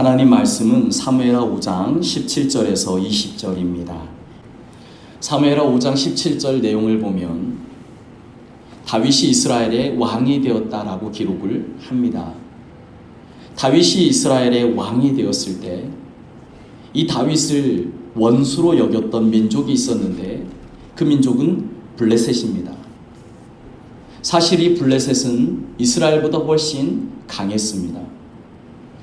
하나님 말씀은 사무엘하 5장 17절에서 20절입니다. 사무엘하 5장 17절 내용을 보면 다윗이 이스라엘의 왕이 되었다라고 기록을 합니다. 다윗이 이스라엘의 왕이 되었을 때 이 다윗을 원수로 여겼던 민족이 있었는데 그 민족은 블레셋입니다. 사실 이 블레셋은 이스라엘보다 훨씬 강했습니다.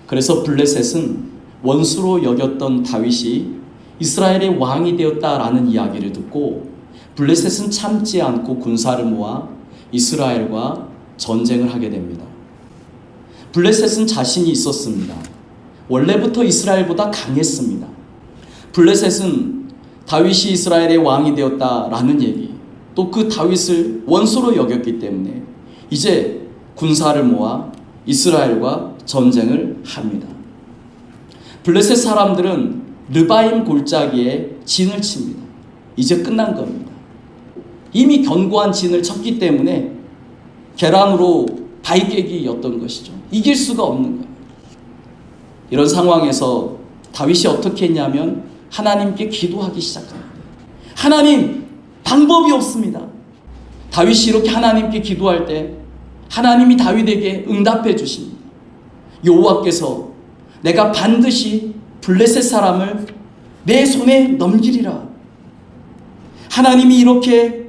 그래서 블레셋은 원수로 여겼던 다윗이 이스라엘의 왕이 되었다라는 이야기를 듣고 블레셋은 참지 않고 군사를 모아 이스라엘과 전쟁을 하게 됩니다. 블레셋은 자신이 있었습니다. 원래부터 이스라엘보다 강했습니다. 블레셋은 다윗이 이스라엘의 왕이 되었다라는 얘기, 또 그 다윗을 원수로 여겼기 때문에 이제 군사를 모아 이스라엘과 전쟁을 합니다. 블레셋 사람들은 르바임 골짜기에 진을 칩니다. 이제 끝난 겁니다. 이미 견고한 진을 쳤기 때문에 계란으로 바위깨기였던 것이죠. 이길 수가 없는 거예요. 이런 상황에서 다윗이 어떻게 했냐면 하나님께 기도하기 시작합니다. 하나님, 방법이 없습니다. 다윗이 이렇게 하나님께 기도할 때 하나님이 다윗에게 응답해 주십니다. 여호와께서 내가 반드시 블레셋 사람을 내 손에 넘기리라. 하나님이 이렇게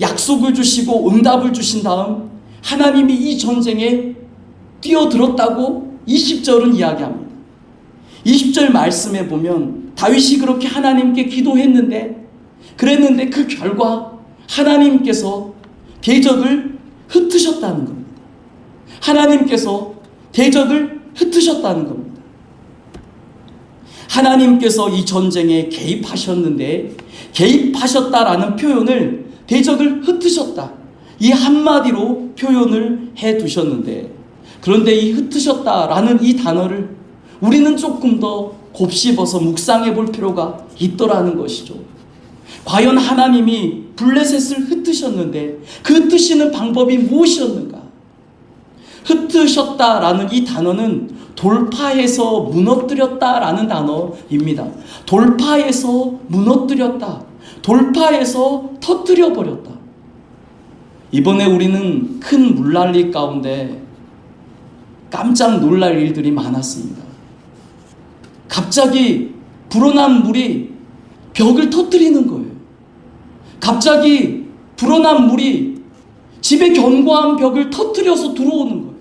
약속을 주시고 응답을 주신 다음 하나님이 이 전쟁에 뛰어들었다고 20절은 이야기합니다. 20절 말씀에 보면 다윗이 그렇게 하나님께 기도했는데 그랬는데 그 결과 하나님께서 대적을 흩으셨다는 겁니다. 하나님께서 대적을 흩으셨다는 겁니다. 하나님께서 이 전쟁에 개입하셨는데 개입하셨다라는 표현을 대적을 흩으셨다. 이 한마디로 표현을 해 두셨는데 그런데 이 흩으셨다라는 이 단어를 우리는 조금 더 곱씹어서 묵상해 볼 필요가 있더라는 것이죠. 과연 하나님이 블레셋을 흩으셨는데 그 흩으시는 방법이 무엇이었는가? 흩으셨다라는 이 단어는 돌파해서 무너뜨렸다라는 단어입니다. 돌파해서 무너뜨렸다. 돌파해서 터뜨려 버렸다. 이번에 우리는 큰 물난리 가운데 깜짝 놀랄 일들이 많았습니다. 갑자기 불어난 물이 벽을 터뜨리는 거예요. 갑자기 불어난 물이 집의 견고한 벽을 터뜨려서 들어오는 거예요.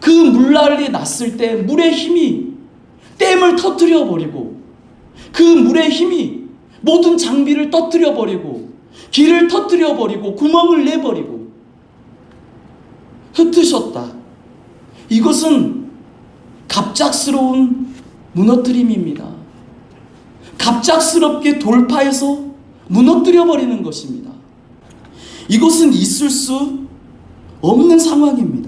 그 물난리 났을 때 물의 힘이 댐을 터뜨려 버리고 그 물의 힘이 모든 장비를 터뜨려 버리고 길을 터뜨려 버리고 구멍을 내 버리고 흩으셨다. 이것은 갑작스러운 무너뜨림입니다. 갑작스럽게 돌파해서 무너뜨려 버리는 것입니다. 이것은 있을 수 없는 상황입니다.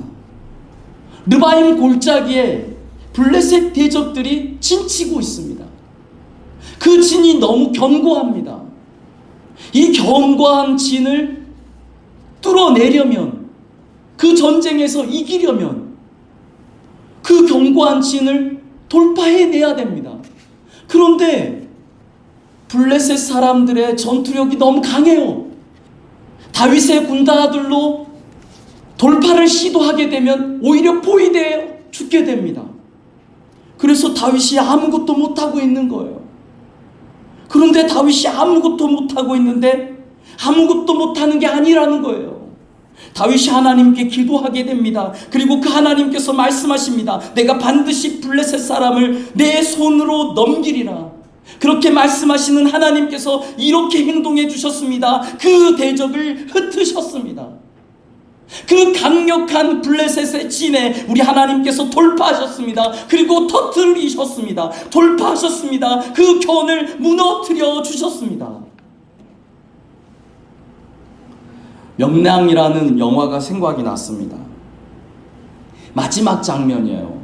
르바임 골짜기에 블레셋 대적들이 진치고 있습니다. 그 진이 너무 견고합니다. 이 견고한 진을 뚫어내려면 그 전쟁에서 이기려면 그 견고한 진을 돌파해내야 됩니다. 그런데 블레셋 사람들의 전투력이 너무 강해요. 다윗의 군단들로 돌파를 시도하게 되면 오히려 포위되어 죽게 됩니다. 그래서 다윗이 아무것도 못하고 있는 거예요. 그런데 다윗이 아무것도 못하고 있는데 아무것도 못하는 게 아니라는 거예요. 다윗이 하나님께 기도하게 됩니다. 그리고 그 하나님께서 말씀하십니다. 내가 반드시 블레셋 사람을 내 손으로 넘기리라. 그렇게 말씀하시는 하나님께서 이렇게 행동해 주셨습니다. 그 대적을 흩으셨습니다. 그 강력한 블레셋의 진에 우리 하나님께서 돌파하셨습니다. 그리고 터뜨리셨습니다. 돌파하셨습니다. 그 견을 무너뜨려 주셨습니다. 명랑이라는 영화가 생각이 났습니다. 마지막 장면이에요.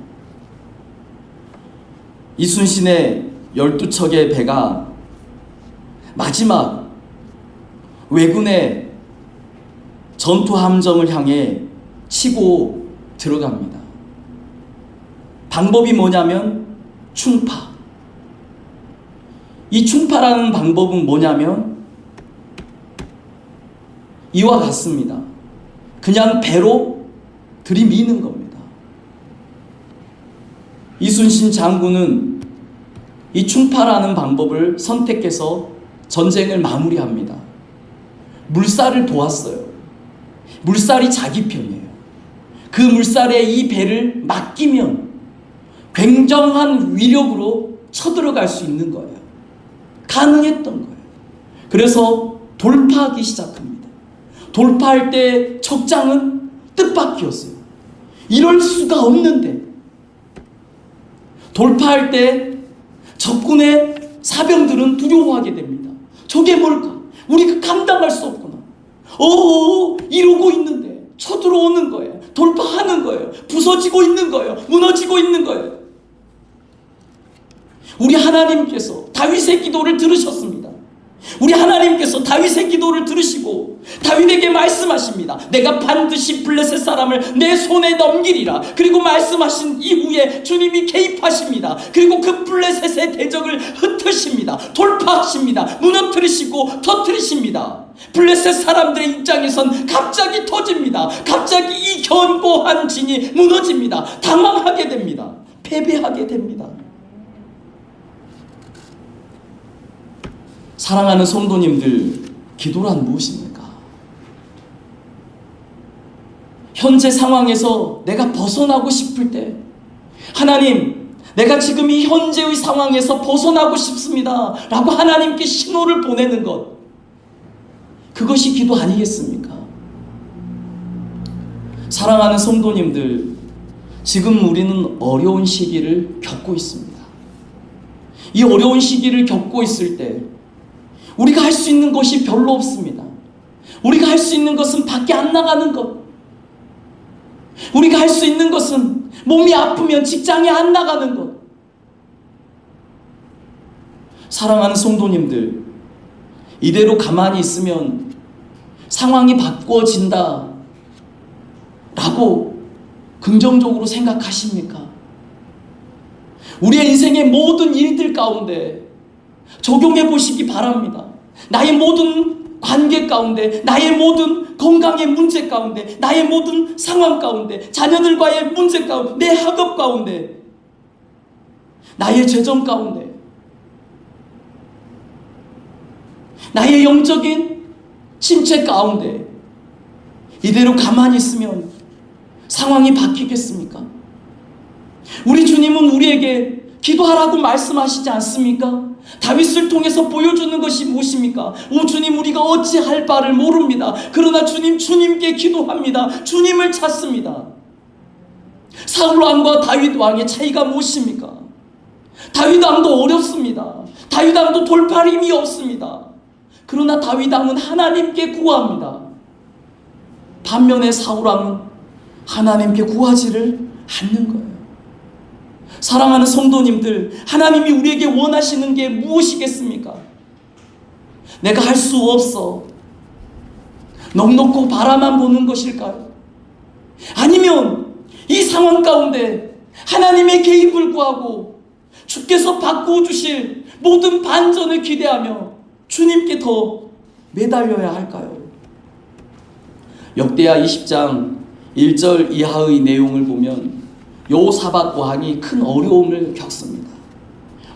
이순신의 열두 척의 배가 마지막 왜군의 전투 함정을 향해 치고 들어갑니다. 방법이 뭐냐면 충파. 이 충파라는 방법은 뭐냐면 이와 같습니다. 그냥 배로 들이미는 겁니다. 이순신 장군은 이 충파라는 방법을 선택해서 전쟁을 마무리합니다. 물살을 도왔어요. 물살이 자기 편이에요. 그 물살에 이 배를 맡기면 굉장한 위력으로 쳐들어갈 수 있는 거예요. 가능했던 거예요. 그래서 돌파하기 시작합니다. 돌파할 때 적장은 뜻밖이었어요. 이럴 수가 없는데 돌파할 때 적군의 사병들은 두려워하게 됩니다. 저게 뭘까? 우리가 감당할 수 없구 나. 어, 이러고 있는데 쳐들어오는 거예요. 돌파하는 거예요. 부서지고 있는 거예요. 무너지고 있는 거예요. 우리 하나님께서 다윗의 기도를 들으셨습니다. 우리 하나님께서 다윗의 기도를 들으시고 다윗에게 말씀하십니다. 내가 반드시 블레셋 사람을 내 손에 넘기리라. 그리고 말씀하신 이후에 주님이 개입하십니다. 그리고 그 블레셋의 대적을 흩으십니다. 돌파하십니다. 무너뜨리시고 터뜨리십니다. 블레셋 사람들의 입장에선 갑자기 터집니다. 갑자기 이 견고한 진이 무너집니다. 당황하게 됩니다. 패배하게 됩니다. 사랑하는 성도님들, 기도란 무엇입니까? 현재 상황에서 내가 벗어나고 싶을 때, 하나님, 내가 지금 이 현재의 상황에서 벗어나고 싶습니다. 라고 하나님께 신호를 보내는 것. 그것이 기도 아니겠습니까? 사랑하는 성도님들, 지금 우리는 어려운 시기를 겪고 있습니다. 이 어려운 시기를 겪고 있을 때, 우리가 할 수 있는 것이 별로 없습니다. 우리가 할 수 있는 것은 밖에 안 나가는 것. 우리가 할 수 있는 것은 몸이 아프면 직장에 안 나가는 것. 사랑하는 성도님들, 이대로 가만히 있으면 상황이 바꿔진다. 라고 긍정적으로 생각하십니까? 우리의 인생의 모든 일들 가운데 적용해 보시기 바랍니다. 나의 모든 관계 가운데, 나의 모든 건강의 문제 가운데, 나의 모든 상황 가운데, 자녀들과의 문제 가운데, 내 학업 가운데, 나의 재정 가운데, 나의 영적인 침체 가운데, 이대로 가만히 있으면 상황이 바뀌겠습니까? 우리 주님은 우리에게 기도하라고 말씀하시지 않습니까? 다윗을 통해서 보여주는 것이 무엇입니까? 오 주님 우리가 어찌할 바를 모릅니다. 그러나 주님 주님께 기도합니다. 주님을 찾습니다. 사울 왕과 다윗 왕의 차이가 무엇입니까? 다윗 왕도 어렵습니다. 다윗 왕도 돌팔 힘이 없습니다. 그러나 다윗 왕은 하나님께 구합니다. 반면에 사울 왕은 하나님께 구하지를 않는 거예요. 사랑하는 성도님들, 하나님이 우리에게 원하시는 게 무엇이겠습니까? 내가 할 수 없어. 넉넉고 바라만 보는 것일까요? 아니면 이 상황 가운데 하나님의 개입을 구하고 주께서 바꾸어 주실 모든 반전을 기대하며 주님께 더 매달려야 할까요? 역대하 20장 1절 이하의 내용을 보면 요사박 왕이 큰 어려움을 겪습니다.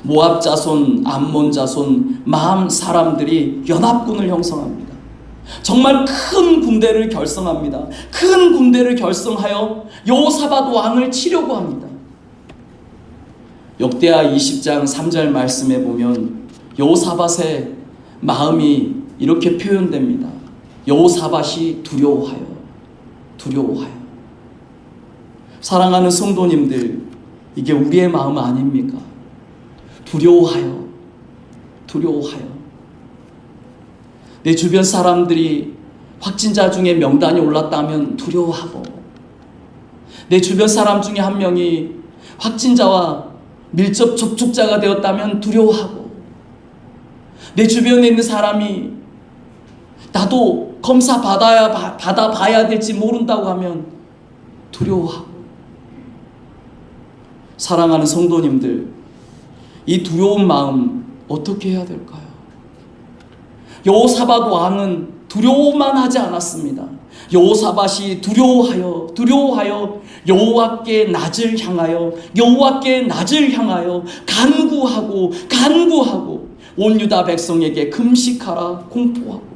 모압 자손, 암몬 자손, 마음 사람들이 연합군을 형성합니다. 정말 큰 군대를 결성합니다. 큰 군대를 결성하여 요사박 왕을 치려고 합니다. 역대하 20장 3절 말씀에 보면 요사밭의 마음이 이렇게 표현됩니다. 요사밭이 두려워하여 두려워하여 사랑하는 성도님들, 이게 우리의 마음 아닙니까? 두려워하여, 두려워하여. 내 주변 사람들이 확진자 중에 명단이 올랐다면 두려워하고, 내 주변 사람 중에 한 명이 확진자와 밀접 접촉자가 되었다면 두려워하고, 내 주변에 있는 사람이 나도 검사 받아야 받아 봐야 될지 모른다고 하면 두려워하고 사랑하는 성도님들 이 두려운 마음 어떻게 해야 될까요? 여호사밧 왕은 두려워만 하지 않았습니다. 여호사밧이 두려워하여 두려워하여 여호와께 낮을 향하여 여호와께 낮을 향하여 간구하고 간구하고 온 유다 백성에게 금식하라 공포하고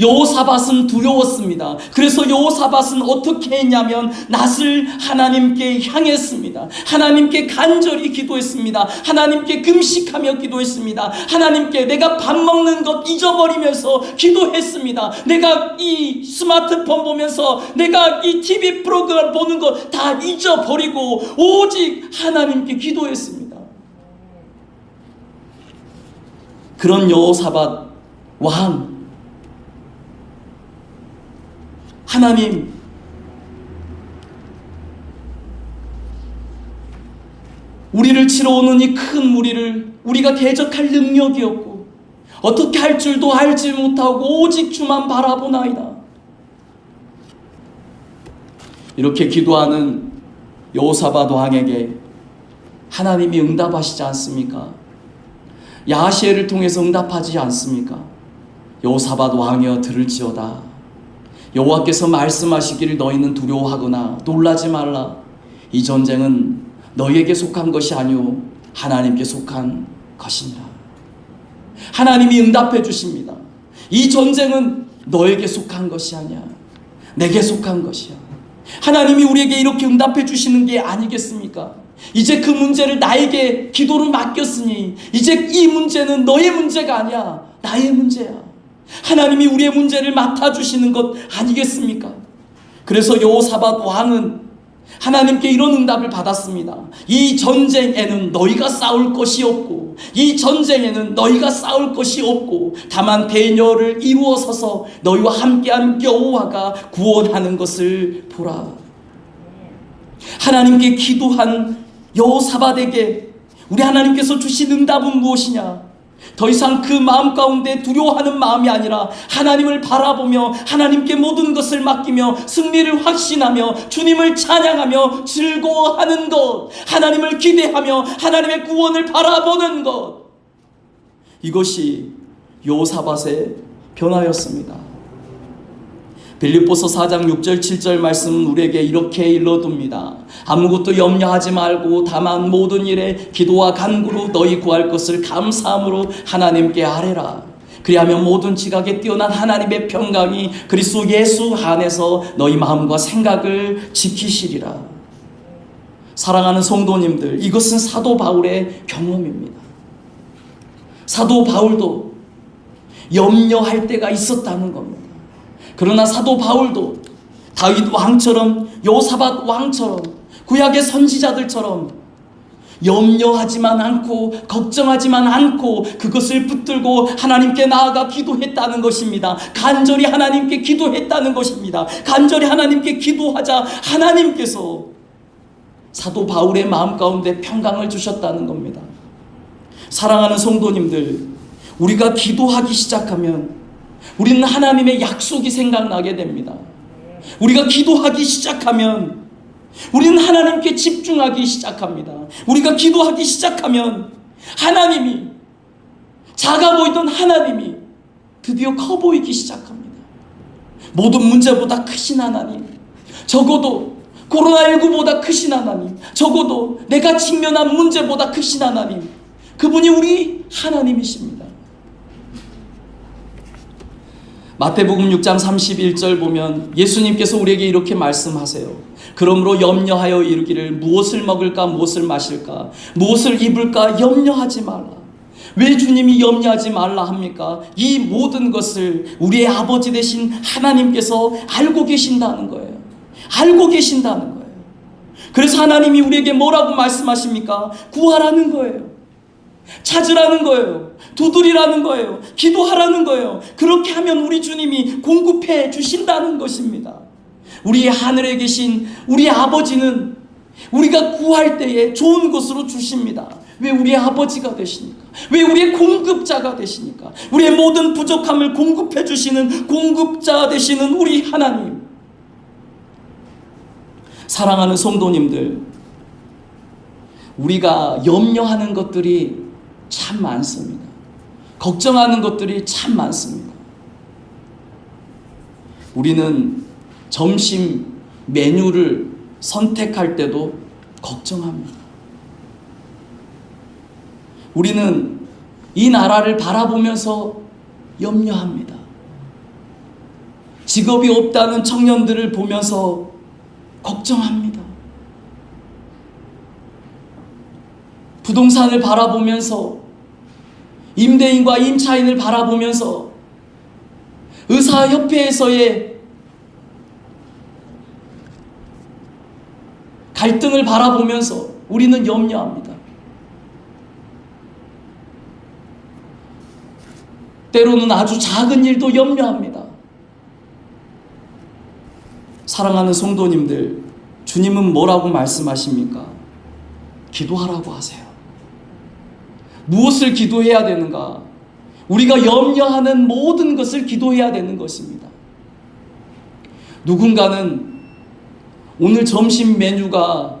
여호사밧은 두려웠습니다. 그래서 여호사밧은 어떻게 했냐면 낯을 하나님께 향했습니다. 하나님께 간절히 기도했습니다. 하나님께 금식하며 기도했습니다. 하나님께 내가 밥 먹는 것 잊어버리면서 기도했습니다. 내가 이 스마트폰 보면서 내가 이 TV 프로그램 보는 것 다 잊어버리고 오직 하나님께 기도했습니다. 그런 여호사밧 왕 하나님 우리를 치러 오는 이 큰 무리를 우리가 대적할 능력이 없고 어떻게 할 줄도 알지 못하고 오직 주만 바라보나이다. 이렇게 기도하는 여호사밧 왕에게 하나님이 응답하시지 않습니까? 야시엘을 통해서 응답하지 않습니까? 여호사밧 왕이여 들을지어다. 여호와께서 말씀하시기를 너희는 두려워하거나 놀라지 말라. 이 전쟁은 너희에게 속한 것이 아니오 하나님께 속한 것이니라. 하나님이 응답해 주십니다. 이 전쟁은 너에게 속한 것이 아니야. 내게 속한 것이야. 하나님이 우리에게 이렇게 응답해 주시는 게 아니겠습니까? 이제 그 문제를 나에게 기도를 맡겼으니 이제 이 문제는 너의 문제가 아니야. 나의 문제야. 하나님이 우리의 문제를 맡아주시는 것 아니겠습니까? 그래서 여호사밧 왕은 하나님께 이런 응답을 받았습니다. 이 전쟁에는 너희가 싸울 것이 없고, 이 전쟁에는 너희가 싸울 것이 없고, 다만 대녀를 이루어서서 너희와 함께한 여호와가 구원하는 것을 보라. 하나님께 기도한 여호사밧에게 우리 하나님께서 주신 응답은 무엇이냐? 더 이상 그 마음 가운데 두려워하는 마음이 아니라 하나님을 바라보며 하나님께 모든 것을 맡기며 승리를 확신하며 주님을 찬양하며 즐거워하는 것, 하나님을 기대하며 하나님의 구원을 바라보는 것. 이것이 요사밭의 변화였습니다. 빌립보서 4장 6절 7절 말씀은 우리에게 이렇게 일러둡니다. 아무것도 염려하지 말고 다만 모든 일에 기도와 간구로 너희 구할 것을 감사함으로 하나님께 아뢰라. 그리하면 모든 지각에 뛰어난 하나님의 평강이 그리스도 예수 안에서 너희 마음과 생각을 지키시리라. 사랑하는 성도님들, 이것은 사도 바울의 경험입니다. 사도 바울도 염려할 때가 있었다는 겁니다. 그러나 사도 바울도 다윗 왕처럼 요사밧 왕처럼 구약의 선지자들처럼 염려하지만 않고 걱정하지만 않고 그것을 붙들고 하나님께 나아가 기도했다는 것입니다. 간절히 하나님께 기도했다는 것입니다. 간절히 하나님께 기도하자 하나님께서 사도 바울의 마음 가운데 평강을 주셨다는 겁니다. 사랑하는 성도님들, 우리가 기도하기 시작하면 우리는 하나님의 약속이 생각나게 됩니다. 우리가 기도하기 시작하면 우리는 하나님께 집중하기 시작합니다. 우리가 기도하기 시작하면 하나님이 작아 보이던 하나님이 드디어 커 보이기 시작합니다. 모든 문제보다 크신 하나님, 적어도 코로나19보다 크신 하나님, 적어도 내가 직면한 문제보다 크신 하나님, 그분이 우리 하나님이십니다. 마태복음 6장 31절 보면 예수님께서 우리에게 이렇게 말씀하세요. 그러므로 염려하여 이르기를 무엇을 먹을까 무엇을 마실까 무엇을 입을까 염려하지 말라. 왜 주님이 염려하지 말라 합니까? 이 모든 것을 우리의 아버지 되신 하나님께서 알고 계신다는 거예요. 알고 계신다는 거예요. 그래서 하나님이 우리에게 뭐라고 말씀하십니까? 구하라는 거예요. 찾으라는 거예요. 두드리라는 거예요. 기도하라는 거예요. 그렇게 하면 우리 주님이 공급해 주신다는 것입니다. 우리 하늘에 계신 우리 아버지는 우리가 구할 때에 좋은 것으로 주십니다. 왜 우리의 아버지가 되시니까? 왜 우리의 공급자가 되시니까? 우리의 모든 부족함을 공급해 주시는 공급자 되시는 우리 하나님. 사랑하는 성도님들, 우리가 염려하는 것들이 참 많습니다. 걱정하는 것들이 참 많습니다. 우리는 점심 메뉴를 선택할 때도 걱정합니다. 우리는 이 나라를 바라보면서 염려합니다. 직업이 없다는 청년들을 보면서 걱정합니다. 부동산을 바라보면서 임대인과 임차인을 바라보면서 의사협회에서의 갈등을 바라보면서 우리는 염려합니다. 때로는 아주 작은 일도 염려합니다. 사랑하는 성도님들, 주님은 뭐라고 말씀하십니까? 기도하라고 하세요. 무엇을 기도해야 되는가? 우리가 염려하는 모든 것을 기도해야 되는 것입니다. 누군가는 오늘 점심 메뉴가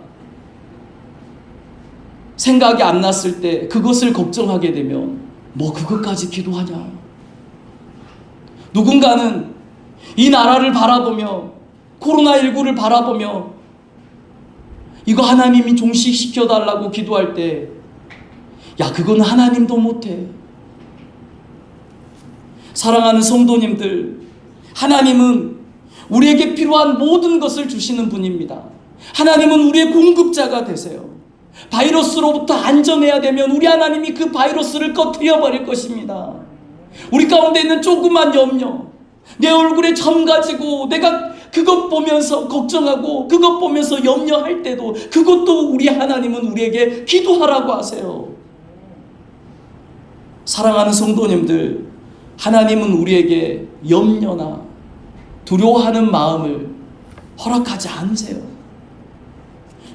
생각이 안 났을 때 그것을 걱정하게 되면 뭐 그것까지 기도하냐? 누군가는 이 나라를 바라보며 코로나19를 바라보며 이거 하나님이 종식시켜 달라고 기도할 때 야, 그건 하나님도 못해. 사랑하는 성도님들, 하나님은 우리에게 필요한 모든 것을 주시는 분입니다. 하나님은 우리의 공급자가 되세요. 바이러스로부터 안전해야 되면 우리 하나님이 그 바이러스를 꺼트려 버릴 것입니다. 우리 가운데 있는 조그만 염려, 내 얼굴에 점 가지고 내가 그것 보면서 걱정하고 그것 보면서 염려할 때도 그것도 우리 하나님은 우리에게 기도하라고 하세요. 사랑하는 성도님들, 하나님은 우리에게 염려나 두려워하는 마음을 허락하지 않으세요.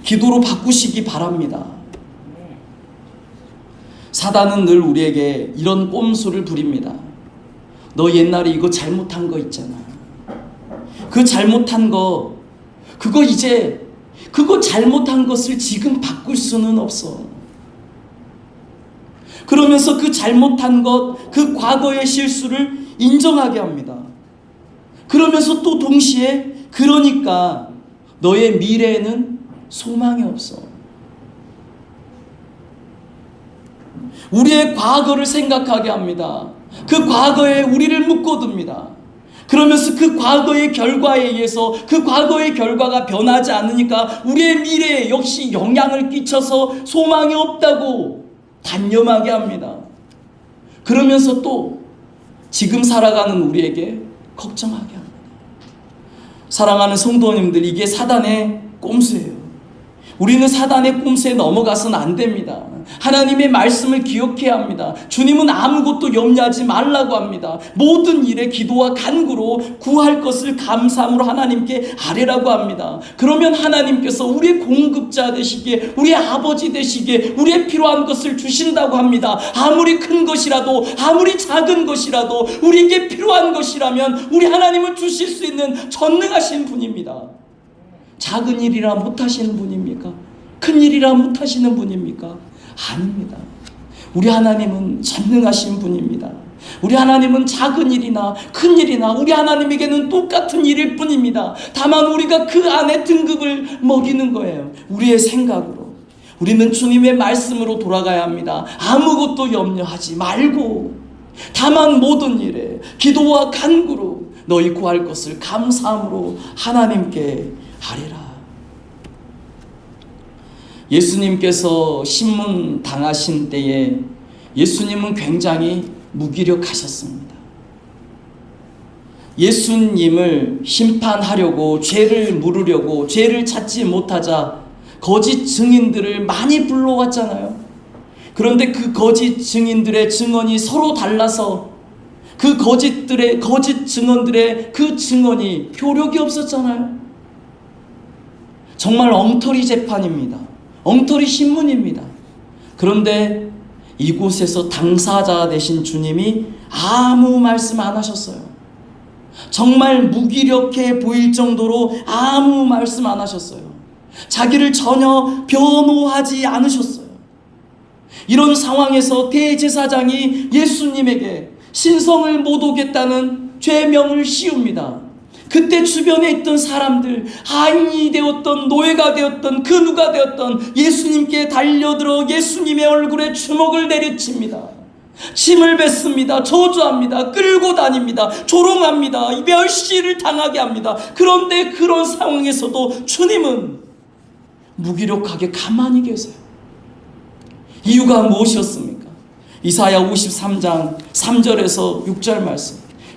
기도로 바꾸시기 바랍니다. 사단은 늘 우리에게 이런 꼼수를 부립니다. 너 옛날에 이거 잘못한 거 있잖아. 그 잘못한 거, 그거 이제, 그거 잘못한 것을 지금 바꿀 수는 없어. 그러면서 그 잘못한 것, 그 과거의 실수를 인정하게 합니다. 그러면서 또 동시에, 그러니까 너의 미래에는 소망이 없어. 우리의 과거를 생각하게 합니다. 그 과거에 우리를 묶어둡니다. 그러면서 그 과거의 결과에 의해서 그 과거의 결과가 변하지 않으니까 우리의 미래에 역시 영향을 끼쳐서 소망이 없다고 단념하게 합니다. 그러면서 또 지금 살아가는 우리에게 걱정하게 합니다. 사랑하는 성도님들, 이게 사단의 꼼수예요. 우리는 사단의 꼼수에 넘어가서는 안 됩니다. 하나님의 말씀을 기억해야 합니다. 주님은 아무것도 염려하지 말라고 합니다. 모든 일에 기도와 간구로 구할 것을 감사함으로 하나님께 아뢰라고 합니다. 그러면 하나님께서 우리의 공급자 되시기에, 우리의 아버지 되시기에, 우리의 필요한 것을 주신다고 합니다. 아무리 큰 것이라도, 아무리 작은 것이라도, 우리에게 필요한 것이라면, 우리 하나님은 주실 수 있는 전능하신 분입니다. 작은 일이라 못하시는 분입니까? 큰 일이라 못하시는 분입니까? 아닙니다. 우리 하나님은 전능하신 분입니다. 우리 하나님은 작은 일이나 큰 일이나 우리 하나님에게는 똑같은 일일 뿐입니다. 다만 우리가 그 안에 등급을 먹이는 거예요. 우리의 생각으로. 우리는 주님의 말씀으로 돌아가야 합니다. 아무것도 염려하지 말고 다만 모든 일에 기도와 간구로 너희 구할 것을 감사함으로 하나님께 하리라. 예수님께서 신문 당하신 때에 예수님은 굉장히 무기력하셨습니다. 예수님을 심판하려고 죄를 물으려고 죄를 찾지 못하자 거짓 증인들을 많이 불러왔잖아요. 그런데 그 거짓 증인들의 증언이 서로 달라서 그 거짓들의 거짓 증언들의 그 증언이 효력이 없었잖아요. 정말 엉터리 재판입니다. 엉터리 신문입니다. 그런데 이곳에서 당사자 되신 주님이 아무 말씀 안 하셨어요. 정말 무기력해 보일 정도로 아무 말씀 안 하셨어요. 자기를 전혀 변호하지 않으셨어요. 이런 상황에서 대제사장이 예수님에게 신성을 못 오겠다는 죄명을 씌웁니다. 그때 주변에 있던 사람들, 하인이 되었던 노예가 되었던 그 누가 되었던 예수님께 달려들어 예수님의 얼굴에 주먹을 내리칩니다. 침을 뱉습니다. 저주합니다. 끌고 다닙니다. 조롱합니다. 멸시를 당하게 합니다. 그런데 그런 상황에서도 주님은 무기력하게 가만히 계세요. 이유가 무엇이었습니까? 이사야 53장 3절에서 6절 말씀.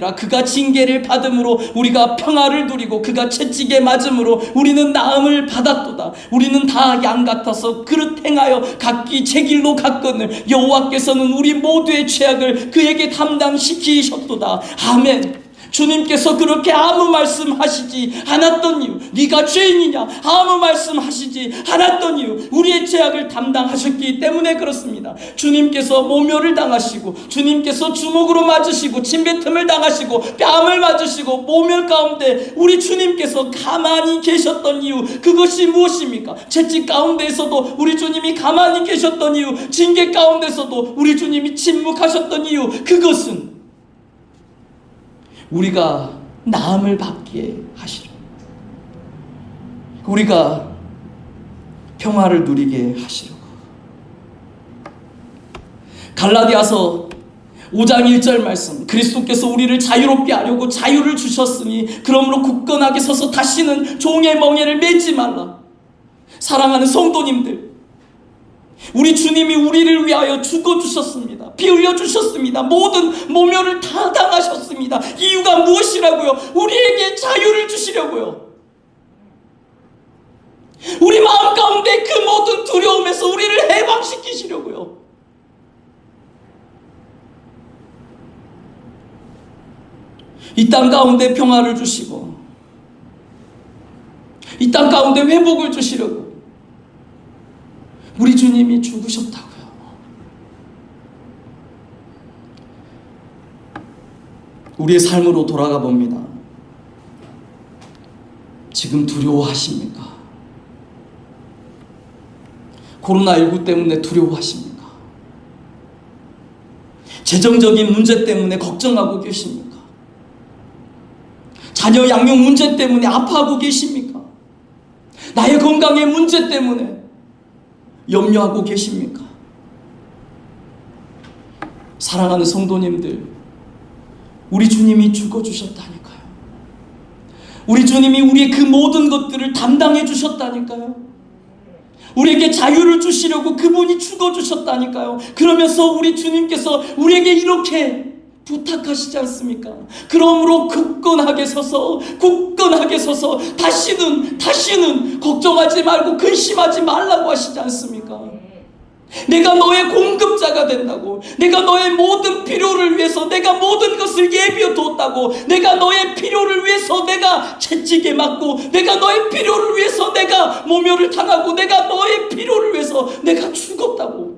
라 그가 징계를 받음으로 우리가 평화를 누리고 그가 채찍에 맞음으로 우리는 나음을 받았도다. 우리는 다 양 같아서 그릇 행하여 각기 제 길로 갔거늘 여호와께서는 우리 모두의 죄악을 그에게 담당시키셨도다. 아멘 주님께서 그렇게 아무 말씀하시지 않았던 이유 네가 죄인이냐? 아무 말씀하시지 않았던 이유 우리의 죄악을 담당하셨기 때문에 그렇습니다. 주님께서 모멸을 당하시고 주님께서 주먹으로 맞으시고 침뱉음을 당하시고 뺨을 맞으시고 모멸 가운데 우리 주님께서 가만히 계셨던 이유 그것이 무엇입니까? 채찍 가운데에서도 우리 주님이 가만히 계셨던 이유 징계 가운데서도 우리 주님이 침묵하셨던 이유 그것은 우리가 나음을 받기에 하시려. 우리가 평화를 누리게 하시려고. 갈라디아서 5장 1절 말씀 그리스도께서 우리를 자유롭게 하려고 자유를 주셨으니 그러므로 굳건하게 서서 다시는 종의 멍에를 매지 말라. 사랑하는 성도님들 우리 주님이 우리를 위하여 죽어 주셨습니다. 피 흘려 주셨습니다. 모든 모멸을 다 당하셨습니다. 이유가 무엇이라고요? 우리에게 자유를 주시려고요. 우리 마음 가운데 그 모든 두려움에서 우리를 해방시키시려고요. 이 땅 가운데 평화를 주시고 이 땅 가운데 회복을 주시려고 우리 주님이 죽으셨다고요. 우리의 삶으로 돌아가 봅니다. 지금 두려워하십니까? 코로나19 때문에 두려워하십니까? 재정적인 문제 때문에 걱정하고 계십니까? 자녀 양육 문제 때문에 아파하고 계십니까? 나의 건강의 문제 때문에 염려하고 계십니까? 사랑하는 성도님들, 우리 주님이 죽어주셨다니까요. 우리 주님이 우리의 그 모든 것들을 담당해 주셨다니까요. 우리에게 자유를 주시려고 그분이 죽어주셨다니까요. 그러면서 우리 주님께서 우리에게 이렇게 부탁하시지 않습니까? 그러므로 굳건하게 서서 굳건하게 서서 다시는 다시는 걱정하지 말고 근심하지 말라고 하시지 않습니까? 내가 너의 공급자가 된다고. 내가 너의 모든 필요를 위해서 내가 모든 것을 예비해 뒀다고. 내가 너의 필요를 위해서 내가 채찍에 맞고 내가 너의 필요를 위해서 내가 모멸을 당하고 내가 너의 필요를 위해서 내가 죽었다고.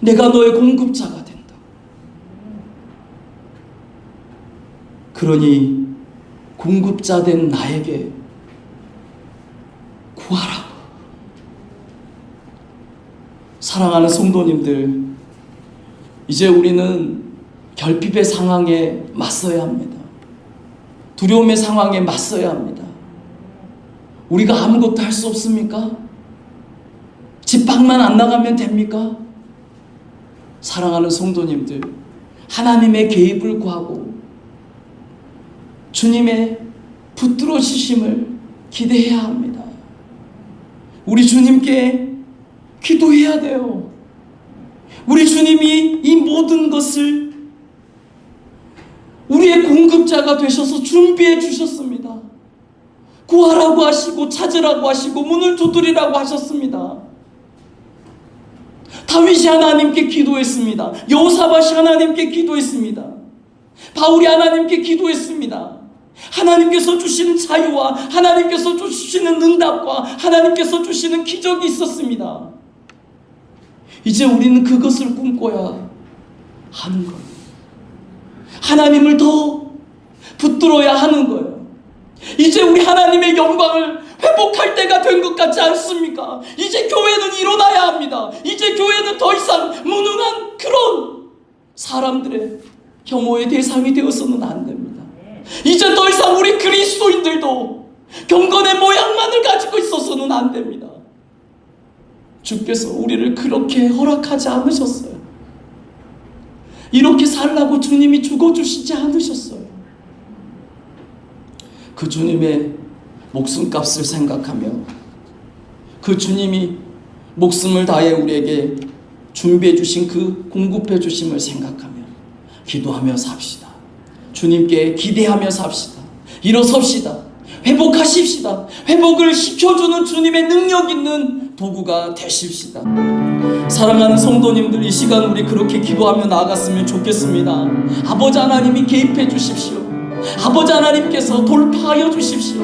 내가 너의 공급자가 된다. 그러니 공급자 된 나에게 구하라고. 사랑하는 성도님들, 이제 우리는 결핍의 상황에 맞서야 합니다. 두려움의 상황에 맞서야 합니다. 우리가 아무것도 할 수 없습니까? 집 밖만 안 나가면 됩니까? 사랑하는 성도님들, 하나님의 개입을 구하고 주님의 붙들어 주심을 기대해야 합니다. 우리 주님께 기도해야 돼요. 우리 주님이 이 모든 것을 우리의 공급자가 되셔서 준비해 주셨습니다. 구하라고 하시고 찾으라고 하시고 문을 두드리라고 하셨습니다. 다윗이 하나님께 기도했습니다. 여호사밧이 하나님께 기도했습니다. 바울이 하나님께 기도했습니다. 하나님께서 주시는 자유와 하나님께서 주시는 응답과 하나님께서 주시는 기적이 있었습니다. 이제 우리는 그것을 꿈꿔야 하는 거예요. 하나님을 더 붙들어야 하는 거예요. 이제 우리 하나님의 영광을 회복할 때가 된 것 같지 않습니까? 이제 교회는 일어나야 합니다. 이제 교회는 더 이상 무능한 그런 사람들의 혐오의 대상이 되어서는 안 됩니다. 이제 더 이상 우리 그리스도인들도 경건의 모양만을 가지고 있어서는 안 됩니다. 주께서 우리를 그렇게 허락하지 않으셨어요. 이렇게 살라고 주님이 죽어주시지 않으셨어요. 그 주님의 목숨값을 생각하며 그 주님이 목숨을 다해 우리에게 준비해 주신 그 공급해 주심을 생각하며 기도하며 삽시다. 주님께 기대하며 삽시다. 일어섭시다. 회복하십시다. 회복을 시켜주는 주님의 능력 있는 도구가 되십시다. 사랑하는 성도님들 이 시간 우리 그렇게 기도하며 나아갔으면 좋겠습니다. 아버지 하나님이 개입해 주십시오. 아버지 하나님께서 돌파하여 주십시오.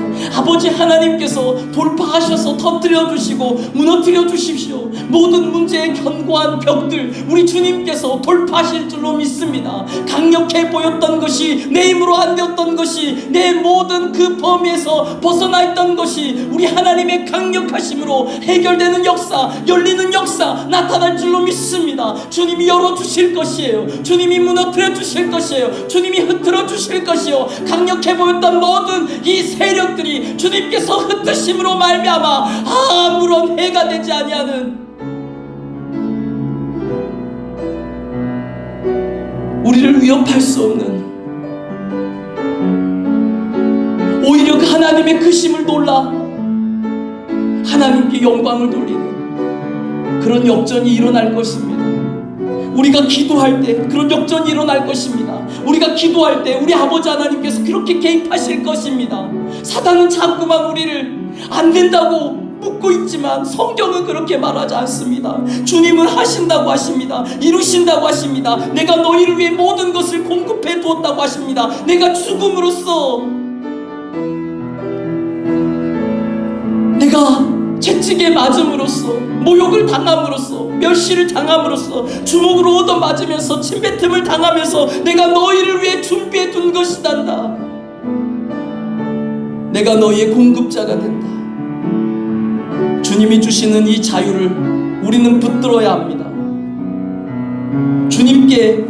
아버지 하나님께서 돌파하셔서 터뜨려 주시고 무너뜨려 주십시오. 모든 문제의 견고한 벽들 우리 주님께서 돌파하실 줄로 믿습니다. 강력해 보였던 것이 내 힘으로 안 되었던 것이 내 모든 그 범위에서 벗어나 있던 것이 우리 하나님의 강력하심으로 해결되는 역사, 열리는 역사 나타날 줄로 믿습니다. 주님이 열어 주실 것이에요. 주님이 무너뜨려 주실 것이에요. 주님이 흐트러 주실 것이요. 강력해 보였던 모든 이 세력들이 주 님께서 흩으심으로 말미암아 아무런 해가 되지 아니하는 우리를 위협할 수 없는 오히려 그 하나님의 크심을 놀라 하나님께 영광을 돌리는 그런 역전이 일어날 것입니다. 우리가 기도할 때 그런 역전이 일어날 것입니다. 우리가 기도할 때 우리 아버지 하나님께서 그렇게 개입하실 것입니다. 사단은 자꾸만 우리를 안 된다고 묻고 있지만 성경은 그렇게 말하지 않습니다. 주님은 하신다고 하십니다. 이루신다고 하십니다. 내가 너희를 위해 모든 것을 공급해 두었다고 하십니다. 내가 죽음으로써 내가 채찍에 맞음으로써 모욕을 당함으로써 멸시를 당함으로써 주먹으로 얻어 맞으면서 침뱉음을 당하면서 내가 너희를 위해 준비해 둔 것이단다. 내가 너희의 공급자가 된다. 주님이 주시는 이 자유를 우리는 붙들어야 합니다. 주님께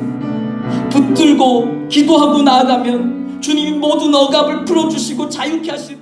붙들고 기도하고 나아가면 주님이 모든 억압을 풀어주시고 자유케 하실